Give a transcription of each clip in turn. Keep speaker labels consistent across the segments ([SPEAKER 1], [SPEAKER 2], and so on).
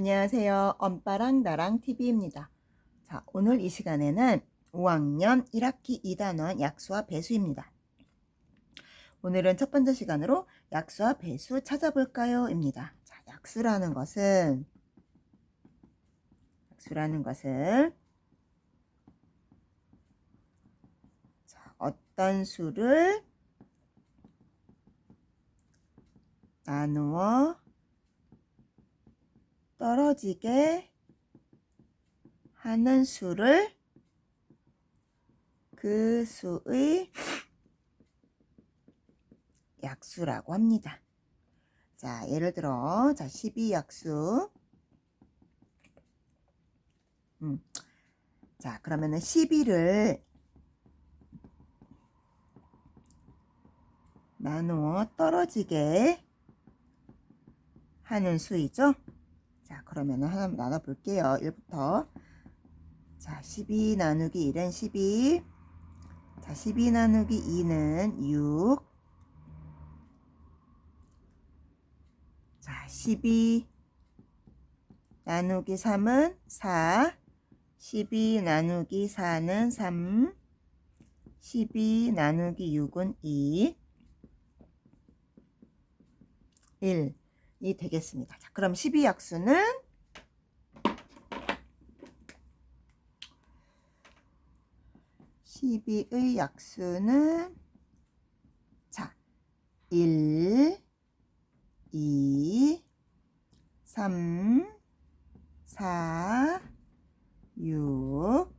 [SPEAKER 1] 안녕하세요. 엄빠랑 나랑 TV입니다. 자, 오늘 이 시간에는 5학년 1학기 2단원 약수와 배수입니다. 오늘은 첫 번째 시간으로 약수와 배수 찾아볼까요? 입니다. 자, 약수라는 것은 약수라는 것은 자, 어떤 수를 나누어 떨어지게 하는 수를 그 수의 약수라고 합니다. 자, 예를 들어, 자, 12약수. 음. 자, 그러면은 12를 나누어 떨어지게 하는 수이죠. 자, 그러면은 하나 나눠 볼게요. 1부터. 자, 12 나누기 1은 12. 자, 12 나누기 2는 6. 자, 12 나누기 3은 4. 12 나누기 4는 3. 12 나누기 6은 2. 1. 이 되겠습니다. 자, 그럼 12약수는 (12의) 약수는 자, 1, 2, 3, 4, 6,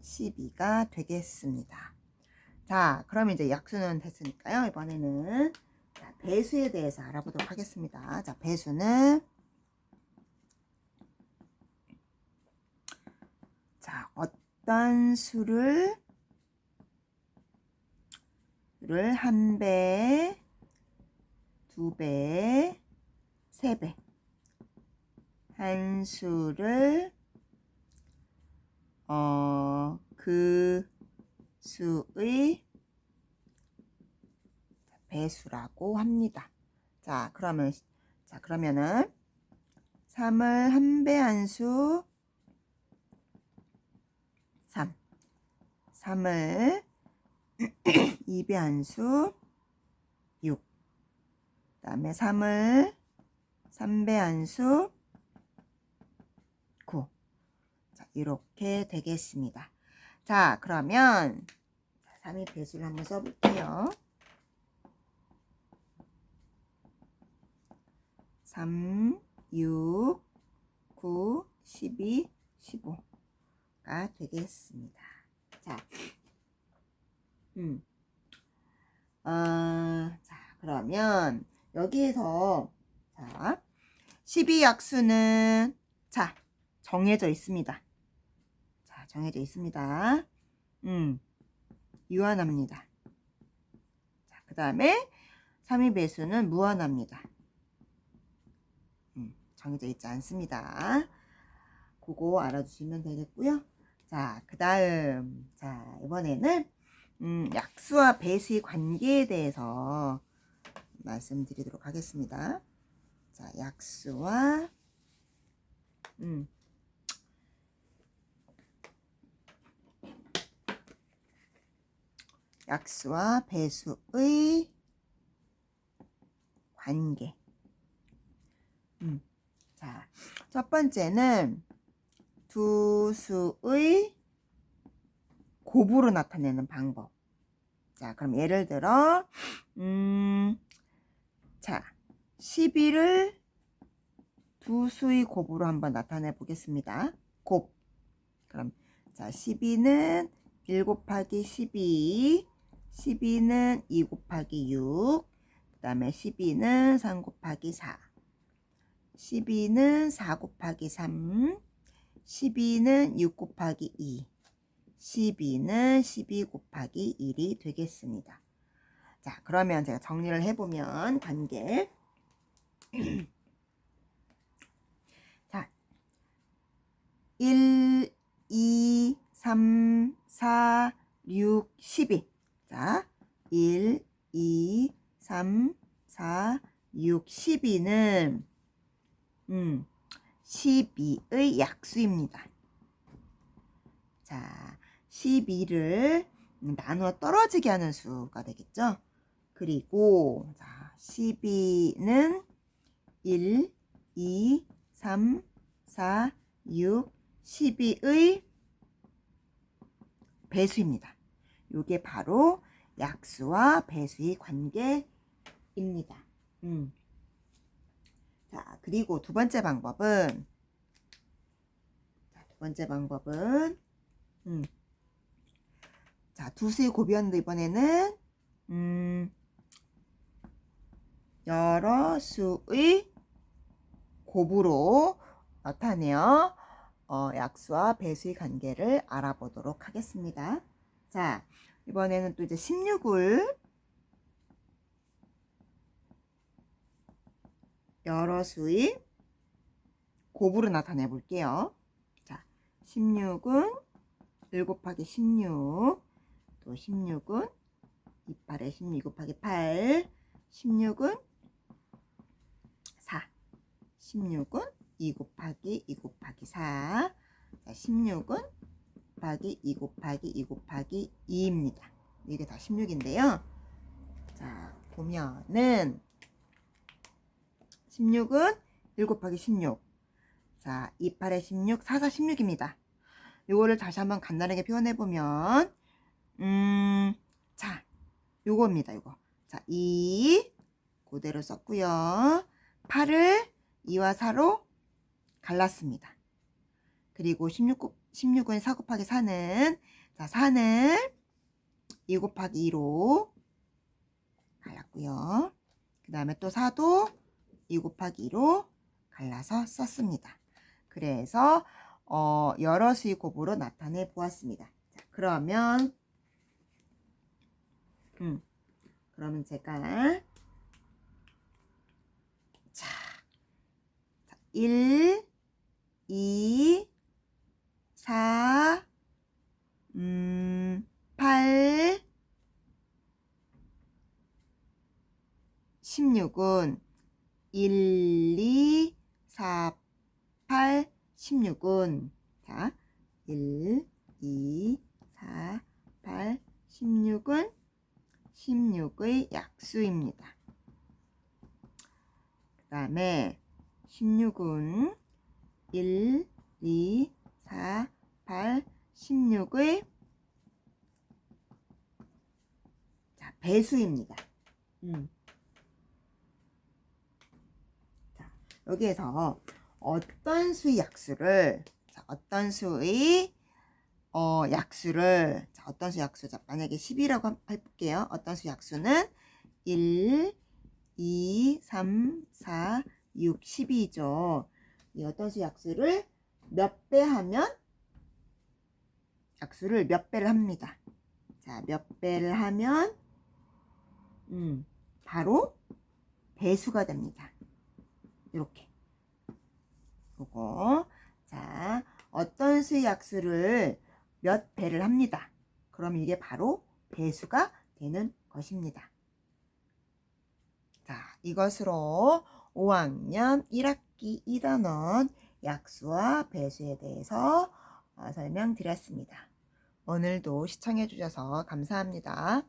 [SPEAKER 1] 12가 되겠습니다. 자, 그럼 이제 약수는 됐으니까요. 이번에는 자, 배수에 대해서 알아보도록 하겠습니다. 자, 배수는 자, 어떤 수를 를한 배, 두 배, 세 배. 한 수를 어, 그 수의 배수라고 합니다. 자, 그러면 자, 그러면은 3을 한 배 한 수 3. 3을 2배 한 수 6. 그다음에 3을 3배 한 수 9. 자, 이렇게 되겠습니다. 자, 그러면 3의 배수를 한번 써 볼게요. 3, 6, 9, 12, 15가 되겠습니다. 자, 음, 어, 자, 그러면 여기에서 자, 12약수는 자, 정해져 있습니다. 자, 정해져 있습니다. 음, 유한합니다. 자, 그 다음에 3의 배수는 무한합니다. 정해져 있지 않습니다. 그거 알아주시면 되겠고요. 자, 그 다음, 자, 이번에는, 음, 약수와 배수의 관계에 대해서 말씀드리도록 하겠습니다. 자, 약수와, 음, 약수와 배수의 관계. 음. 자, 첫 번째는 두 수의 곱으로 나타내는 방법. 자, 그럼 예를 들어, 음, 자, 12를 두 수의 곱으로 한번 나타내 보겠습니다. 곱. 그럼, 자, 12는 1 곱하기 12, 12는 2 곱하기 6, 그 다음에 12는 3 곱하기 4. 12는 4 곱하기 3, 12는 6 곱하기 2, 12는 12 곱하기 1이 되겠습니다. 자, 그러면 제가 정리를 해보면 관계. 자, 1, 2, 3, 4, 6, 12. 자, 1, 2, 3, 4, 6, 12는 음, 12의 약수입니다. 자, 12를 나누어 떨어지게 하는 수가 되겠죠? 그리고 자, 12는 1, 2, 3, 4, 6, 12의 배수입니다. 이게 바로 약수와 배수의 관계입니다. 음. 자, 그리고 두 번째 방법은 자, 두 번째 방법은 음. 자, 두 수의 곱이었는데 이번에는 음, 여러 수의 곱으로 나타내어 어, 약수와 배수의 관계를 알아보도록 하겠습니다. 자, 이번에는 또 이제 16을 여러 수의 곱으로 나타내 볼게요. 자, 16은 1 곱하기 16, 또 16은 2, 8에 16 곱하기 8, 16은 4, 16은 2 곱하기 2 곱하기 4, 자, 16은 곱하기 2 곱하기 2 곱하기 2입니다. 이게 다 16인데요. 자, 보면은 16은 1 곱하기 16. 자, 2, 8에 16, 4, 4, 16입니다. 요거를 다시 한번 간단하게 표현해 보면 음, 자, 요거입니다. 요거. 자, 2 그대로 썼고요. 8을 2와 4로 갈랐습니다. 그리고 16, 16은 4 곱하기 4는 자, 4는 2 곱하기 2로 갈랐고요. 그 다음에 또 4도 2 곱하기 2로 갈라서 썼습니다. 그래서 어, 여러 수의 곱으로 나타내 보았습니다. 자, 그러면 음, 그러면 제가 자, 자 1, 2, 4, 음, 8, 16은 1, 2, 4, 8, 16은 자, 1, 2, 4, 8, 16은 16의 약수입니다. 그 다음에 16은 1, 2, 4, 8, 16의 자, 배수입니다. 음. 자, 여기에서 어떤 수의 약수를 자, 어떤 수의 어, 약수를 자, 어떤 수 약수 자, 만약에 10이라고 해볼게요. 어떤 수 약수는 1, 2, 3, 4, 6, 12죠. 이 어떤 수 약수를 몇 배 하면 약수를 몇 배를 합니다. 자, 몇 배를 하면 음, 바로 배수가 됩니다. 이렇게. 요거. 자, 어떤 수의 약수를 몇 배를 합니다. 그럼 이게 바로 배수가 되는 것입니다. 자, 이것으로 5학년 1학기 2단원 약수와 배수에 대해서 어, 설명드렸습니다. 오늘도 시청해 주셔서 감사합니다.